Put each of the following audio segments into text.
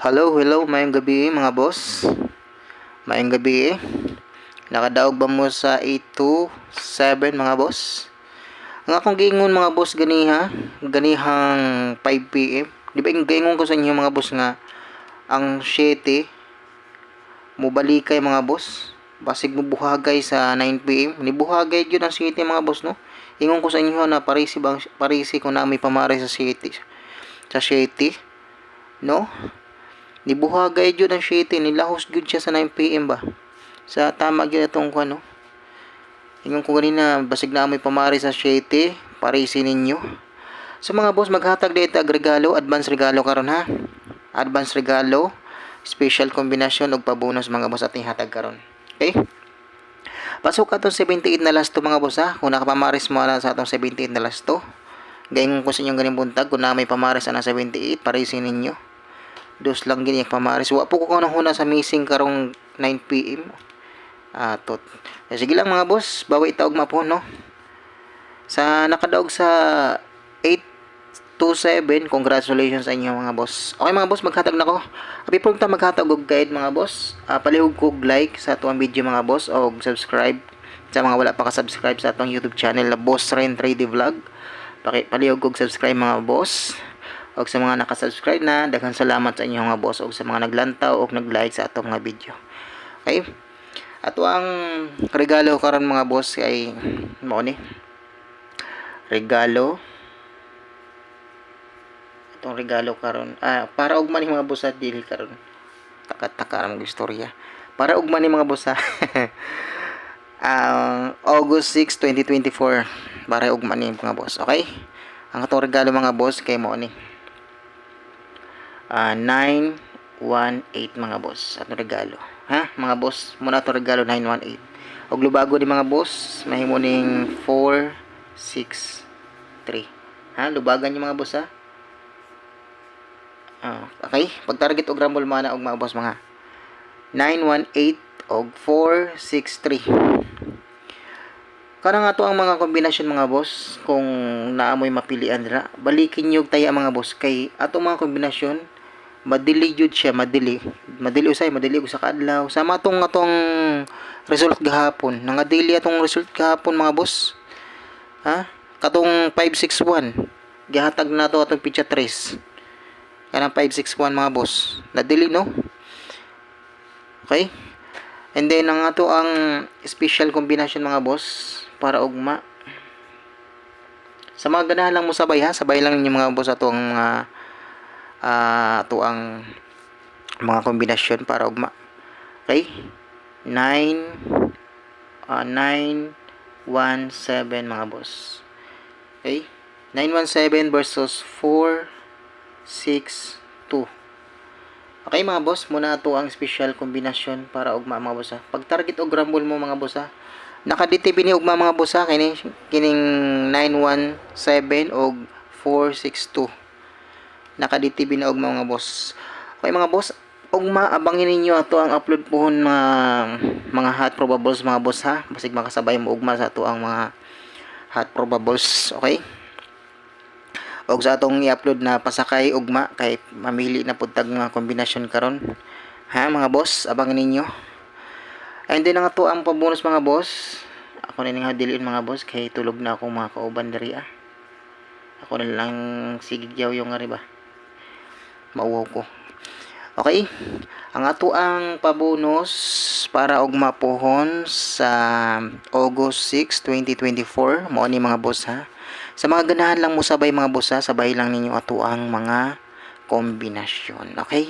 Hello, hello, mayong gabi mga boss. Mayong gabi. Nakadaog ba mo sa 827 mga boss? Ang akong giingon mga boss ganiha, ganihang 5 PM. Di ba yung giingon ko sa inyo mga boss nga ang 7 mo balikay mga boss. Basig mo buhagay sa 9 PM. Ni buhagay gyud ang 7 mga boss no. Ingon ko sa inyo na parisi bang parisi ko na may pamari sa 7. Sa 7 no? Nibuhagay jud ang 7, nilahos jud siya sa 9 PM ba. Sa tama gyud atong kuno. Ingon ko ganina basig na amoy pamari sa 7, parisi ninyo. So mga boss, maghatag dito ag regalo, advance regalo karon ha. Advance regalo, special kombinasyon og pabonus mga boss ating hatag karon. Okay? Pasok atong 78 na last to mga boss ha. Kung nakapamaris mo na sa atong 78 na last to. Gayon ko sa inyong ganing buntag kung na may pamaris na 78, parisin ninyo. Dos lang gini pamaris. Wa po ko kanang huna sa missing karong 9 PM. Ah, tot. Eh, sige lang mga boss, bawi taog mapon no. Sa nakadaog sa 827, congratulations sa inyo mga boss. Okay mga boss, maghatag na ko. Po ta maghatag og guide mga boss. Ah, palihog ko like sa atong video mga boss o subscribe sa mga wala pa ka-subscribe sa atong YouTube channel na Boss Ren 3D Vlog. Paki palihog og subscribe mga boss. Og sa mga nakasubscribe na, daghang salamat sa inyo mga boss og sa mga naglantaw og nag-like sa atong mga video. Okay? Ato ang regalo karon mga boss ay mao ni. Regalo? Itong regalo karon ah para og man mga boss at dili karon. Taka-taka ang istorya. Para og man mga boss ha ang August 6, 2024 para og man mga boss okay? Ang atong regalo mga boss kay mo ni ah 918 mga boss atong regalo. Ha? Mga boss muna atong regalo 918 og lubago ni mga boss mahimo ning 4 6 3 ha? Lubagan niyo mga boss ha? Ah, okay, pag-target og rumble mana og mga boss mga. 918 og 463. Kana nga to ang mga kombinasyon mga boss kung naamoy mapilian dira. Balikin niyo taya mga boss kay ato mga kombinasyon madili jud siya, madili. Madili usay, madili usa ka adlaw. Sama tong atong result gahapon. Nangadili atong result gahapon mga boss. Ha? Katong 561. Gihatag na to atong pitcha 3. Kanang 561 mga boss. Nadili no? Okay? And then ang ato ang special combination mga boss para ugma. Sa mga ganahan lang mo sabay ha, sabay lang ninyo mga boss ato ang mga uh, ato ang mga kombinasyon para ugma. Okay? 9 uh, 9 1 7 mga boss. Okay? 917 versus 4 6, 2. Okay mga boss, muna ito ang special kombinasyon para ugma mga boss ha. Pag target og rumble mo mga boss ha, naka-DTB ni ugma mga boss ha, kini kining 917 og 462. Naka-DTB na ugma mga boss. Okay mga boss, ugma abangin ninyo ato ang upload pohon mga mga hot probables mga boss ha. Basig makasabay mo ugma sa ato ang mga hot probables, okay? og sa atong i-upload na pasakay ugma kay mamili na pud tag nga kombinasyon karon ha mga boss abangan ninyo and then nga to ang pabonus mga boss ako na ning diliin mga boss kay tulog na akong mga kauban diri ah ako na lang sigigyaw yung nga ba mauwaw ko okay ang ato ang pabonus para og mapuhon sa August 6, 2024 mo ni mga boss ha sa mga ganahan lang mo sabay mga boss ha, sabay lang ninyo ato ang mga kombinasyon. Okay?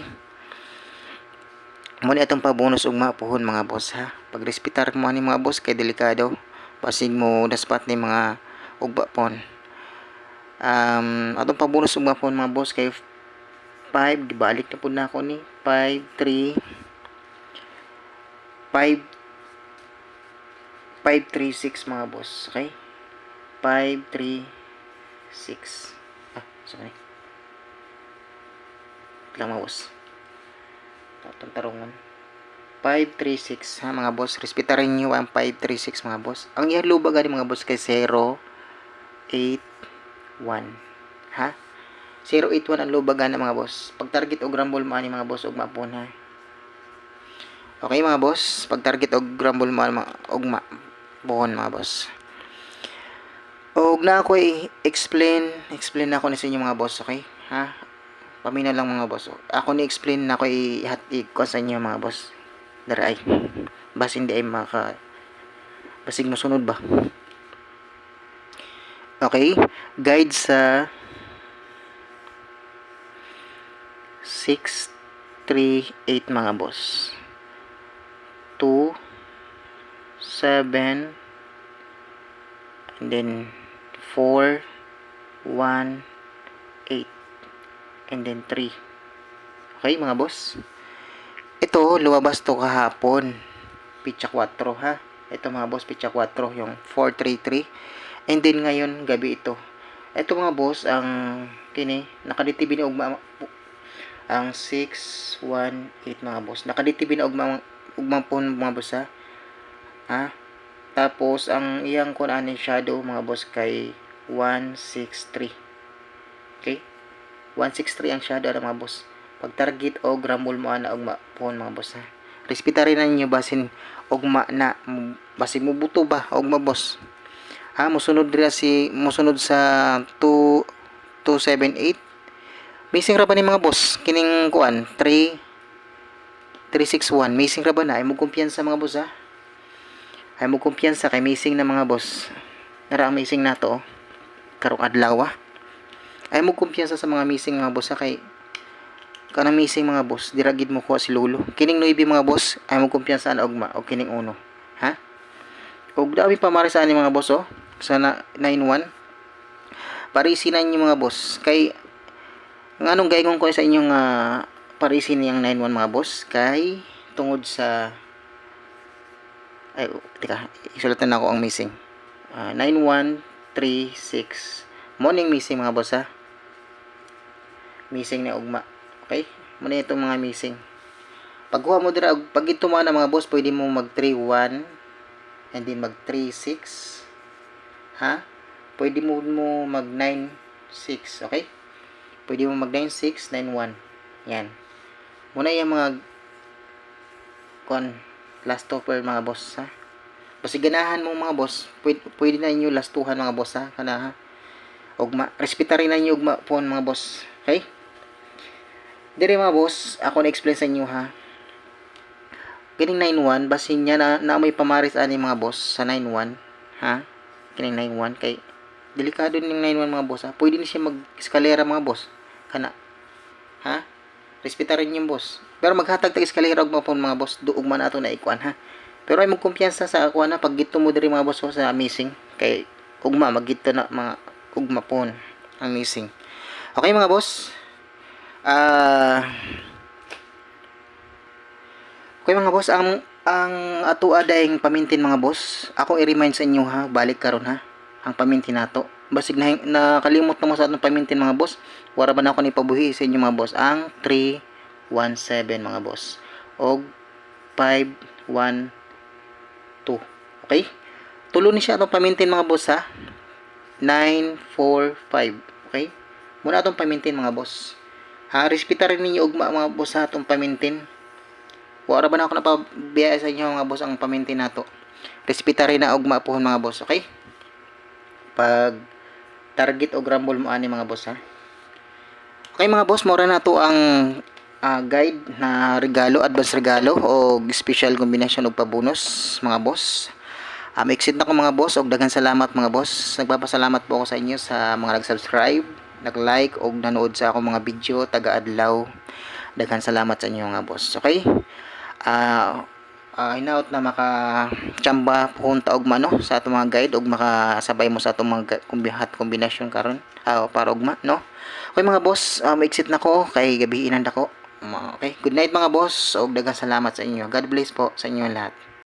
Muna itong pabonus og mapuhon mga boss ha. Pag respitar mo ni mga boss kay delikado. Pasig mo daspat ni mga ugba pon. Um, atong pabonus og mapuhon mga boss kay 5 gibalik na pud na ako ni 5 3 5 5 3 6 mga boss. Okay? 5 3 6. Ah, sorry. Lang mga boss. Tatang tarungan. 5, 3, 6 ha mga boss. Respetarin nyo ang 5, 3, 6 mga boss. Ang ihalubag mga boss kay 0, 8, 1. Ha? 081 ang lubagan mga boss. Pag target og rumble mo ani mga boss ugma po na. Okay mga boss, pag target og rumble mo mga ugma pohon mga boss. Og na ako i-explain, explain na ako na sa inyo mga boss, okay? Ha? Paminaw lang mga boss. Ako ni explain na ako i-hat ko sa inyo mga boss. Dara ay. Bas hindi ay maka basig masunod ba? Okay? Guide sa 6 3 8 mga boss. 2 7 and then 4 1 8 and then 3 okay mga boss? Ito lumabas to kahapon. Pitcha 4 ha? Ito mga boss pitcha 4 yung 433 and then ngayon gabi ito. Ito mga boss ang kini nakaditibi na ugma ang 6 1 8 mga boss. Nakaditibi na ugma ugma po mga boss ha? Ha? Tapos ang iyang kun ani shadow mga boss kay 163 okay? 163 ang shadow mga boss? Pag target o gramol mo ana ugma pohon mga boss ha? Respeta rin na ninyo basin ugma na basin mo buto ba ugma boss? Ha? Musunod dira si musunod sa 2 278 missing ra ba ni mga boss. Kining kuan 3 361 missing ra ba na. Ay mo kumpiyansa mga boss ha ay mo kumpiyansa kay missing na mga boss. Nara ang missing nato oh. karong adlaw ah. ay mo kumpiyansa sa mga missing mga boss ha kay kanang missing mga boss diragid mo ko si lolo. Kining noibi mga boss ay mo kumpiyansa na ugma o kining uno ha? Ug dami pa mari sa ani mga boss oh. Sa na- 91 parisinan niyo mga boss. Kay nganong gaingon ko sa inyong uh, parisin niyang 91 mga boss? Kay tungod sa ay tika isulatan na ako ang missing. Ah, 9136 morning missing mga boss ha missing na ugma. Okay muna itong mga missing. Pagkuha mo dira pag ito man mga boss pwede mo mag 31 and then mag 36 ha? Pwede mo mo mag 96 okay pwede mo mag 96 91 yan. Muna yung mga kon last topper mga boss ha? Basta ganahan mo mga boss pwede, pwede na inyo lastuhan mga boss ha? Kana ha? Ugma respeta rin na inyo ugma po mga boss. Okay? Dire mga boss ako na explain sa inyo ha? Kining 91 basin niya na, na may pamaris ani mga boss sa 91 ha? Kining 91 kay delikado ning 91 mga boss ha? Pwede ni siya mag eskalera mga boss kana. Ha? Respeta rin yung boss. Pero maghatag tag eskalera og mapon mga boss. Duog man ato na ikuan ha? Pero ay mo kumpiyansa sa ako na pag gito mo diri mga boss oh, sa missing kay ugma magito na mga ugma pon ang missing okay mga boss. Ah okay mga boss ang ang ato adayng pamintin mga boss ako i-remind sa inyo ha? Balik karon ha? Ang pamintin nato basig na nakalimot na mo sa atong pamintin mga boss. Wala ba na ako ni pabuhi sa inyo mga boss? Ang 317 mga boss. Og 512 okay? Tulo ni siya atong pamintin mga boss ha? 945 okay? Muna atong pamintin mga boss. Ha respeta rin ninyo ugma mga boss ha atong pamintin wala ba na ako napabiyaya sa inyo mga boss ang pamintin nato respeta rin na ugma po mga boss okay? Pag target o rumble mo ani mga boss ha okay mga boss mora na to ang ah, guide na regalo advance regalo o special combination og pabonus mga boss Um, exit na ko mga boss og daghang salamat mga boss. Nagpapasalamat po ako sa inyo sa mga nag-subscribe, nag-like og nanood sa akong mga video taga-adlaw. Daghang salamat sa inyo mga boss. Okay? Ah uh, hinaut na maka chamba punta og mano sa atong mga guide og makasabay mo sa atong mga kumbihat kombinasyon karon. Ah para ugma no? Okay mga boss um, exit na ko kay gabi inan ako okay. Good night mga boss og daghang salamat sa inyo. God bless po sa inyo lahat